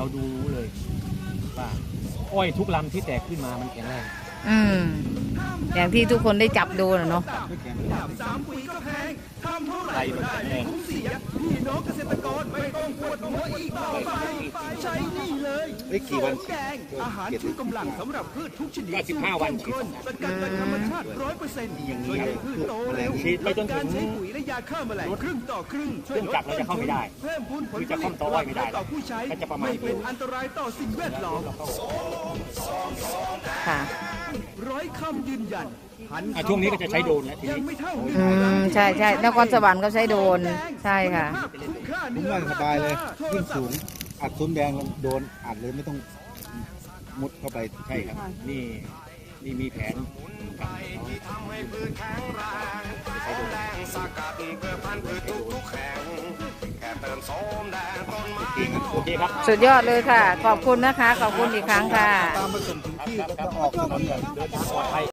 เราดูรู้เลยว่าอ้อยทุกลำที่แตกขึ้นมามันแข็งแรงอืมอย่างที่ทุกคนได้จับดูนะเนาะไม่แข็งแรงสามปุ๋ยก็แพงทำเท่าไหใบร่มันแข็งแรง เสียพี่น้องเกษตรกรไม่ต้องปวดหัวอีกต่อไป ใช้นี่เลยเฮ้ยกี่วันแกงอาหารชูกำลังสำหรับพืชทุกชนิดก็15วันเข้มข้นสกัดจากธรรมชาติร้อยเปอร์เซ็นต์ช่วยให้พืชโตเร็วฉีดไปจนถึงการใช้ปุ๋ยและยาฆ่าแมลงครึ่งต่อครึ่งช่วยลดเครื่องจักรเราจะเข้าไม่ได้เพิ่มพูนผลคือผจะลิเข้าตต่อไว้ไม่ได้ต่อผู้ใช้ก็จะประมาณไม่เป็นอันตรายต่อสิ่งแวดล้อมค่ะ ร้อยคำยืนยันหันอะช่วงนี้ก็จะใช้โดรนแล้วทีนี้ ยังไม่เท่าอืมใช่ใช่นครสวรรค์ก็ใช้โดรนใช่ค่ะผมว่าสบายเลยขึ้นสูง อัดซุ้มแดงโดนอัดเลยไม่ต้องมุดเข้าไปใช่ครับ นี่นี่มีแผนกับทำให้พืชแข็งแรงโสมแดงสกัดเพื่อพัน ธุ์พืชทุกทุกๆแห่งแค่เติมโสมแดงต้นไม้โอเคครับสุดยอดเลยค่ะ ขอบคุณนะคะ ขอบคุณอีกครั้งค่ะ ตามมาส่งถึงที่แล้วก็ออกถนนกันเดินทางปลอดภัย